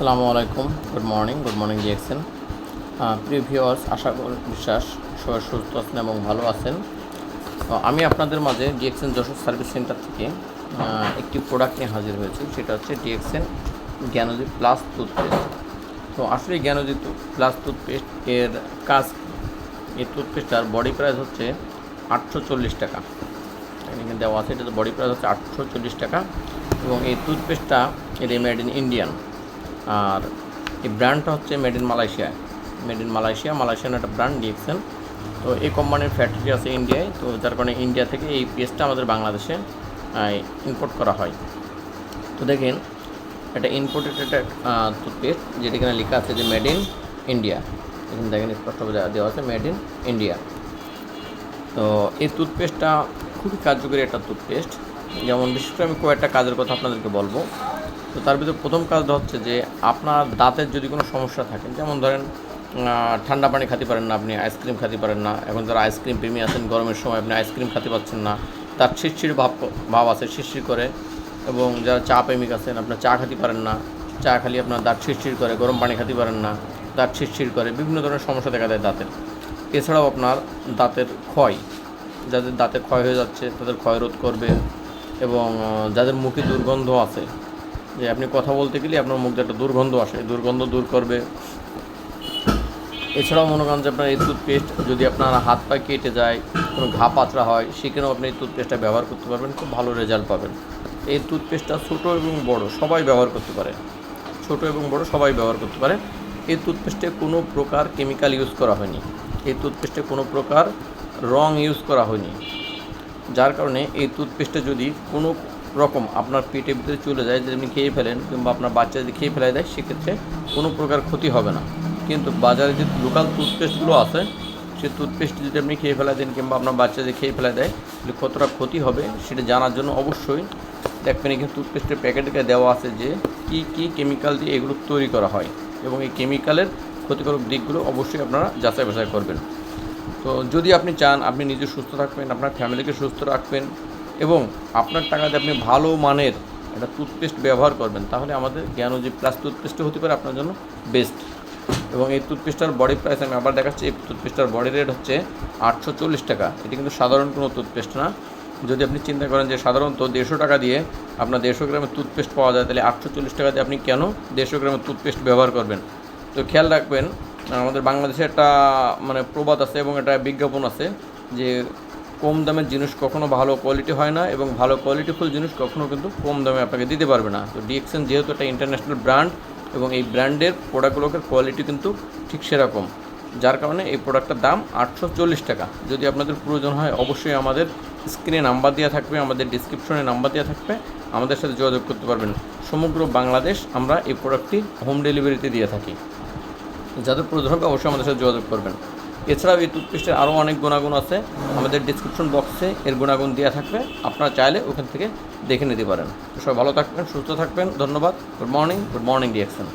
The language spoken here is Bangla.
আসসালামু আলাইকুম। Good morning good morning DXN প্রিয় ভিউয়ার্স আশা করি বিশ্বাস, সবাই সুস্থ আছেন এবং ভালো আছেন। আমি আপনাদের মাঝে ডিএক্সেন যশোর সার্ভিস সেন্টার থেকে একটি প্রোডাক্ট নিয়ে হাজির হয়েছি। সেটা হচ্ছে ডিএক্সেন জ্ঞানজি প্লাস টুথপেস্ট তো আসলে জ্ঞানজি প্লাস টুথপেস্ট এর কাজ? এই টুথপেস্টটার বডি প্রাইস হচ্ছে আটশো চল্লিশ টাকা। এখানে দেওয়া আছে এটা বডি প্রাইস হচ্ছে আটশো চল্লিশ টাকা। এবং এই টুথপেস্টটা এটা মেড ইন ইন্ডিয়ান আর এই ব্র্যান্ডটা হচ্ছে made in Malaysia made in Malaysia Malaysian একটা ব্র্যান্ড ডিএক্সেন তো এই কোম্পানির ফ্যাক্টরি আছে ইন্ডিয়ায় তো যার কারণে ইন্ডিয়া থেকে এই পেস্টটা আমাদের বাংলাদেশে ইম্পোর্ট করা হয়। তো দেখেন, এটা ইম্পোর্টেড একটা টুথপেস্ট যেটা এখানে লেখা আছে যে মেড ইন ইন্ডিয়া এখানে দেখেন স্পষ্টভাবে দেওয়া আছে মেড ইন ইন্ডিয়া তো এই টুথপেস্টটা খুবই কার্যকরী একটা টুথপেস্ট যেমন বিশেষ করে আমি কয়েকটা কাজের কথা আপনাদেরকে বলব। তো তার ভিতরে প্রথম কাজটা হচ্ছে যে আপনার দাঁতের যদি কোনো সমস্যা থাকে, যেমন ধরেন ঠান্ডা পানি খেতে পারেন না আপনি আইসক্রিম খেতে পারেন না, এখন যারা আইসক্রিম প্রেমী আছেন, গরমের সময় আপনি আইসক্রিম খেতে পাচ্ছেন না, তার শিরশির ভাব ভাব আছে, শিরশির করে, এবং যারা চা প্রেমিক আছেন, আপনার চা খেতে পারেন না, চা খালি আপনার দাঁত শিরশির করে, গরম পানি খেতে পারেন না, দাঁত শিরশির করে, বিভিন্ন ধরনের সমস্যা দেখা দেয় দাঁতের। এছাড়াও আপনার দাঁতের ক্ষয়, যাদের দাঁতে ক্ষয় হয়ে যাচ্ছে, তাদের ক্ষয় রোধ করবে, এবং যাদের মুখে দুর্গন্ধ আছে যে আপনি কথা বলতে গেলে আপনার মুখ একটা দুর্গন্ধ আসে। দুর্গন্ধ দূর করবে। এছাড়াও মনে করেন যে আপনার এই টুথপেস্ট যদি আপনার হাত পা কেটে যায়, কোনো ঘা পাতরা হয়, সেখানেও আপনি এই টুথপেস্টটা ব্যবহার করতে পারবেন, খুব ভালো রেজাল্ট পাবেন। এই টুথপেস্টটা ছোটো এবং বড় সবাই ব্যবহার করতে পারে। ছোট এবং বড় সবাই ব্যবহার করতে পারে। এই টুথপেস্টে কোনো প্রকার কেমিক্যাল ইউজ করা হয়নি। এই টুথপেস্টে কোনো প্রকার রং ইউজ করা হয়নি। যার কারণে এই টুথপেস্টে যদি কোনো রকম আপনার পেটের ভিতরে চলে যায়, যদি আপনি খেয়ে ফেলেন কিংবা আপনার বাচ্চা যদি খেয়ে ফেলে দেয়, সেক্ষেত্রে কোনো প্রকার ক্ষতি হবে না। কিন্তু বাজারে যে লোকাল টুথপেস্টগুলো আছে সেই টুথপেস্ট যদি আপনি খেয়ে ফেলা দেন কিংবা আপনার বাচ্চা যদি খেয়ে ফেলা দেয়, তাহলে কতটা ক্ষতি হবে সেটা জানার জন্য অবশ্যই দেখবেন এখানে টুথপেস্টের প্যাকেটে দেওয়া আছে যে কী কী কেমিক্যাল দিয়ে এগুলো তৈরি করা হয় এবং এই কেমিক্যালের ক্ষতিকারক দিকগুলো অবশ্যই আপনারা যাচাই বাছাই করবেন। তো যদি আপনি চান, আপনি নিজে সুস্থ থাকবেন, আপনার ফ্যামিলিকে সুস্থ রাখবেন এবং আপনার টাকাতে আপনি ভালো মানের একটা টুথপেস্ট ব্যবহার করবেন, তাহলে আমাদের জ্ঞানজি প্লাস টুথপেস্টও হতে পারে আপনার জন্য বেস্ট এবং এই টুথপেস্টটার বডি প্রাইস আমি আবার দেখাচ্ছি, এই টুথপেস্টটার বডি রেট হচ্ছে আটশো চল্লিশ টাকা। এটি কিন্তু সাধারণ কোনো টুথপেস্ট না। যদি আপনি চিন্তা করেন যে সাধারণত দেড়শো টাকা দিয়ে আপনার দেড়শো গ্রামের টুথপেস্ট পাওয়া যায়, তাহলে আটশো চল্লিশ টাকা দিয়ে আপনি কেন দেড়শো গ্রামের টুথপেস্ট ব্যবহার করবেন? তো খেয়াল রাখবেন, আমাদের বাংলাদেশে একটা মানে প্রবাদ আছে এবং একটা বিজ্ঞাপন আছে যে কম দামের জিনিস কখনো ভালো কোয়ালিটি হয় না এবং ভালো কোয়ালিটিফুল জিনিস কখনো কিন্তু কম দামে আপনাকে দিতে পারবে না। তো ডিএক্সএন যেহেতু একটা ইন্টারন্যাশনাল ব্র্যান্ড এবং এই ব্র্যান্ডের প্রোডাক্টগুলোর কোয়ালিটি কিন্তু ঠিক সেরকম। যার কারণে এই প্রোডাক্টটার দাম আটশো চল্লিশ টাকা। যদি আপনাদের প্রয়োজন হয় অবশ্যই আমাদের স্ক্রিনে নাম্বার দেওয়া থাকবে, আমাদের ডিসক্রিপশনে নাম্বার দেওয়া থাকবে, আমাদের সাথে যোগাযোগ করতে পারবেন। সমগ্র বাংলাদেশ আমরা এই প্রোডাক্টটি হোম ডেলিভারিতে দিয়ে থাকি। যাদের প্রয়োজন হবে অবশ্যই আমাদের সাথে যোগাযোগ করবেন। এছাড়াও এই টুথপেস্টের আরও অনেক গুণাগুণ আছে। আমাদের ডিসক্রিপশন বক্সে এর গুণাগুণ দেওয়া থাকবে। আপনারা চাইলে ওখান থেকে দেখে নিতে পারেন। সবাই ভালো থাকবেন, সুস্থ থাকবেন। ধন্যবাদ। Good morning good morning DXN